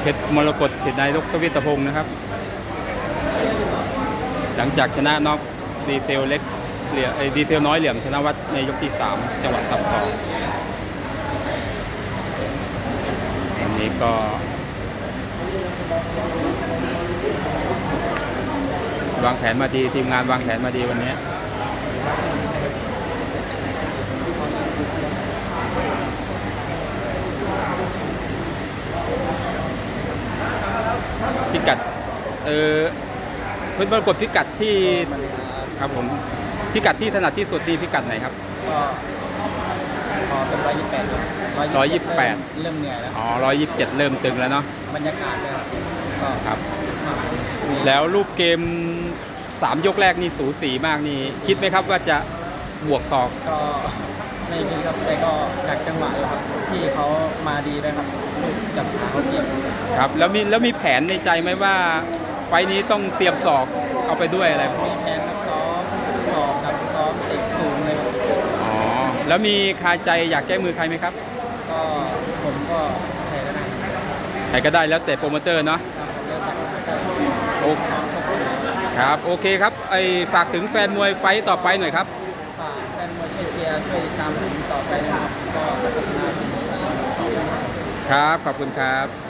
เพชรมรกตสิทธิ์นายกทวิตพงศ์นะครับ หลังจากชนะน็อกดีเซลเล็กเหลี่ยดีเซลน้อยเหลี่ยมธนะวัฒน์ในยกที่ 3 จังหวัดสับสองวันนี้ก็วางแผนมาดีทีมงานวางแผนมาดีวันนี้ พิกัด เออเพชรมรกตพิกัดที่ครับผมพิกัดที่ถนัดที่สุดนี่พิกัดไหนครับ ก็พอเป็นร้อยยี่สิบแปด128เริ่มเหนื่อยแล้วอ๋อร้อยยี่สิบเจ็ดเริ่มตึงแล้วเนาะบรรยากาศเลยครับก็ครับมีแล้วรูปเกม3ยกแรกนี่สูสีมากนี่คิดไหมครับว่าจะบวกศอกก็ไม่มีครับแต่ก็ดักจังหวะอยู่ครับที่เขามาดีด้วยครับลูก จับขาเขาเก็บครับ แล้วมีแล้วมีแผนในใจไหมว่า ไฟล์นี้ต้องเตรียมศอกเอาไปด้วยอะไรมีแผนครับซ้อมสอบกับซ้อมเตะสูงเลยครับอ๋อแล้วมีคาใจอยากแก้มือใครไหมครับ ก็ผมก็ใส่ก็ได้ใครก็ได้แล้วแต่โปรโมเตอร์เนาะผมเลือกแต่โอพร้อมชกสนามครับโอเคครับไอฝากถึงแฟนมวยไฟต์ต่อไปหน่อยครับ ฝากแฟนมวยช่วยเชียร์ช่วยติดตามผมต่อไปนะครับ ก็พัฒนาทีมนี้ต่อไปครับ ครับ ขอบคุณครับ